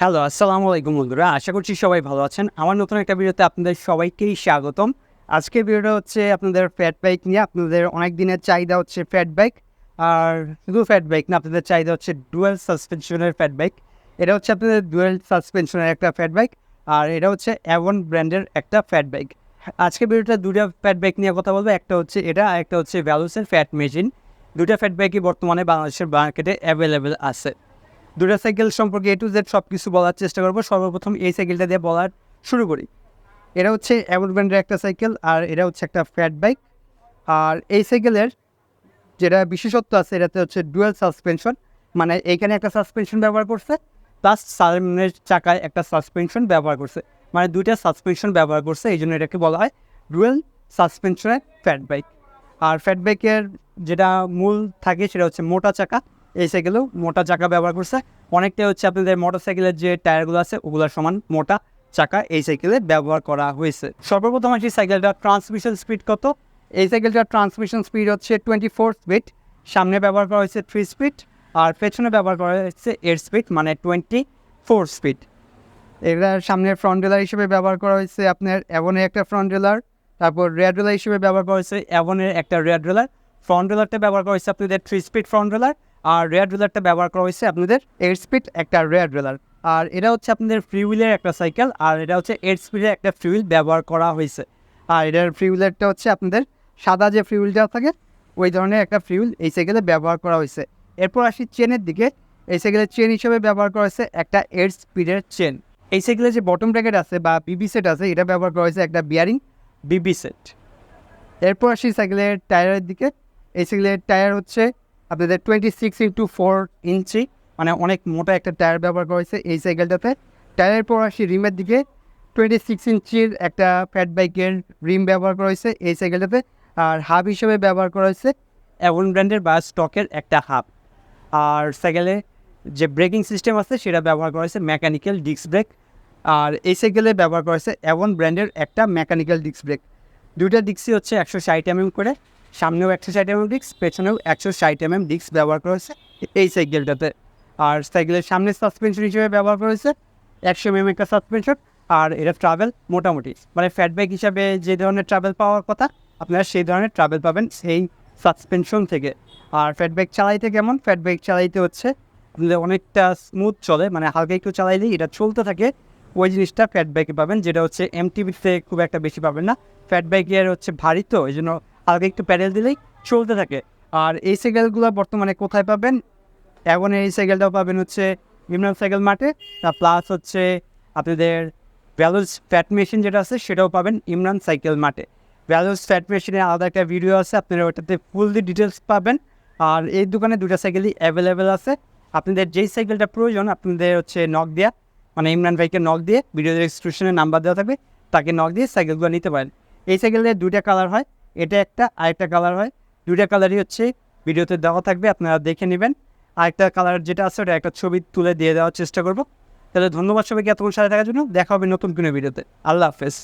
Hello আসসালামু আলাইকুম বন্ধুরা। আশা করছি সবাই ভালো আছেন। আমার নতুন একটা ভিডিওতে আপনাদের সবাইকেই স্বাগতম। আজকের ভিডিওটা হচ্ছে আপনাদের ফ্যাট বাইক নিয়ে। আপনাদের অনেক দিনের চাহিদা হচ্ছে ফ্যাট বাইক আর শুধু ফ্যাট বাইক না, আপনাদের চাহিদা হচ্ছে ডুয়েল সাসপেনশনের ফ্যাট বাইক এটা হচ্ছে আপনাদের ডুয়েল সাসপেনশনের একটা ফ্যাট বাইক আর এটা হচ্ছে অ্যাভন ব্র্যান্ডের একটা ফ্যাট বাইক আজকের ভিডিওটা দুটা ফ্যাট বাইক নিয়ে কথা বলব। একটা হচ্ছে এটা একটা হচ্ছে ভ্যালুসের ফ্যাট মেশিন দুটা ফ্যাট বাইকই বর্তমানে বাংলাদেশের মার্কেটে অ্যাভেলেবেল আছে। দুটা সাইকেল সম্পর্কে এ টু জেড সব কিছু বলার চেষ্টা করব। সর্বপ্রথম এই সাইকেলটা দিয়ে বলার শুরু করি। এটা হচ্ছে অ্যাভন ব্র্যান্ডের একটা সাইকেল আর এটা হচ্ছে একটা ফ্যাট বাইক আর এই সাইকেলের যেটা বিশেষত্ব আছে, এটাতে হচ্ছে ডুয়েল সাসপেনশন মানে এইখানে একটা সাসপেনশন ব্যবহার করছে প্লাস সামনের চাকায় একটা সাসপেনশন ব্যবহার করছে। মানে দুইটা সাসপেনশন ব্যবহার করছে, এই জন্য এটাকে বলা হয় ডুয়েল সাসপেনশনের ফ্যাট বাইক আর ফ্যাট বাইকের যেটা মূল থাকে, সেটা হচ্ছে মোটা চাকা। এই সাইকেলেও মোটা চাকা ব্যবহার করছে। অনেকটাই হচ্ছে আপনাদের মোটর সাইকেলের যে টায়ারগুলো আছে, ওগুলোর সমান মোটা চাকা এই সাইকেলে ব্যবহার করা হয়েছে। সর্বপ্রথম আসি সাইকেলটা ট্রান্সমিশন স্পিড কত? এই সাইকেলটার ট্রান্সমিশন স্পিড হচ্ছে টোয়েন্টি ফোর স্পিড। সামনে ব্যবহার করা হয়েছে থ্রি স্পিড আর পেছনে ব্যবহার করা হয়েছে এইট স্পিড মানে টোয়েন্টি ফোর স্পিড। এটার সামনের ফ্রন্ট ডেলার হিসেবে ব্যবহার করা হয়েছে আপনার অ্যাভনের একটা ফ্রন্ট ডেলার তারপর রেড ডেলার হিসেবে ব্যবহার করা হয়েছে অ্যাভনের একটা রেড ডেলার ফ্রন্ট ডেলারটা ব্যবহার করা হয়েছে আপনাদের থ্রি স্পিড ফ্রন্ট ডেলার আর রেয়ার ডেলারটা ব্যবহার করা হয়েছে আপনাদের এইট স্পিড একটা রেয়ার ডেলার আর এটা হচ্ছে আপনাদের ফ্রি হুইলের একটা সাইকেল আর এটা হচ্ছে এইট স্পিডের একটা ফ্রি হুইল ব্যবহার করা হয়েছে। আর এটার ফ্রি হুইলেরটা হচ্ছে আপনাদের সাদা যে ফ্রি হুইলটা থাকে, ওই ধরনের একটা ফ্রি হুইল এই সাইকেলে ব্যবহার করা হয়েছে। এরপর আসি চেনের দিকে। এই সাইকেলের চেন হিসেবে ব্যবহার করা হয়েছে একটা এইট স্পিডের চেন এই সাইকেলের যে বটম ব্র্যাকেট আছে বা বিবি সেট আছে, এটা ব্যবহার করা হয়েছে একটা বিয়ারিং বিবি সেট এরপর আসি সাইকেলের টায়ারের দিকে। এই সাইকেলের টায়ার হচ্ছে আপনাদের twenty six into four inch মানে অনেক মোটা একটা টায়ার ব্যবহার করা হয়েছে এই সাইকেলটাতে টায়ারের পর আসি রিমের দিকে। টোয়েন্টি সিক্স ইঞ্চির একটা ফ্যাট বাইকের রিম ব্যবহার করা হয়েছে এই সাইকেলটাতে আর হাব হিসেবে ব্যবহার করা হয়েছে অ্যাভন ব্র্যান্ডের বা স্টকের একটা হাব আর সাইকেলে যে ব্রেকিং সিস্টেম আছে, সেটা ব্যবহার করা হয়েছে মেকানিক্যাল ডিস্ক ব্রেক আর এই সাইকেলে ব্যবহার করা হয়েছে অ্যাভন ব্র্যান্ডের একটা মেকানিক্যাল ডিস্ক ব্রেক দুইটা ডিস্কই হচ্ছে একশো ষাট এমএম করে। সামনেও একশো ষাট এমএম ডিস্ক পেছনেও একশো ষাট এমএম ডিস্ক ব্যবহার করা হয়েছে এই সাইকেলটাতে আর সাইকেলের সামনে সাসপেনশন হিসেবে ব্যবহার করা হয়েছে একশো এমএম একটা সাসপেনশন আর এটা ট্রাভেল মোটামুটি। মানে ফ্যাট বাইক হিসাবে যে ধরনের ট্রাভেল পাওয়ার কথা, আপনারা সেই ধরনের ট্রাভেল পাবেন সেই সাসপেনশন থেকে। আর ফ্যাট বাইক চালাইতে কেমন? ফ্যাট বাইক চালাইতে হচ্ছে অনেকটা স্মুথ চলে মানে হালকা একটু চালাইলেই এটা চলতে থাকে। ওই জিনিসটা ফ্যাট বাইকে পাবেন, যেটা হচ্ছে এমটিভিতে খুব একটা বেশি পাবেন না। ফ্যাট বাইকের হচ্ছে ভারী তো, এই জন্য হালকা একটু প্যাডেল দিলেই চলতে থাকে। আর এই সাইকেলগুলো বর্তমানে কোথায় পাবেন? এখন এই সাইকেলটাও পাবেন হচ্ছে ইমরান সাইকেল মাঠে। প্লাস হচ্ছে আপনাদের ভ্যালুস ফ্যাট মেশিন যেটা আছে, সেটাও পাবেন ইমরান সাইকেল মাঠে। ভ্যালুস ফ্যাট মেশিনের আলাদা একটা ভিডিও আছে, আপনারা ওটাতে ফুললি ডিটেলস পাবেন। আর এই দোকানে দুটো সাইকেলই অ্যাভেলেবেল আছে। আপনাদের যেই সাইকেলটা প্রয়োজন, আপনাদের হচ্ছে নক দেওয়া মানে ইমরান ভাইকে নক দিয়ে ভিডিও রেজিস্ট্রেশনে নাম্বার দেওয়া থাকবে, তাকে নক দিয়ে সাইকেলগুলো নিতে পারেন। এই সাইকেলের দুইটা কালার হয়। এটা একটা, আরেকটা কালার হয়। দুইটা কালারই হচ্ছে ভিডিওতে দেওয়া থাকবে, আপনারা দেখে নেবেন। আরেকটা কালার যেটা আছে, ওটা একটা ছবি তুলে দিয়ে দেওয়ার চেষ্টা করব। তাহলে ধন্যবাদ সবাইকে এতক্ষণ সাথে থাকার জন্য। দেখা হবে নতুন কোনো ভিডিওতে। আল্লাহ হাফেজ।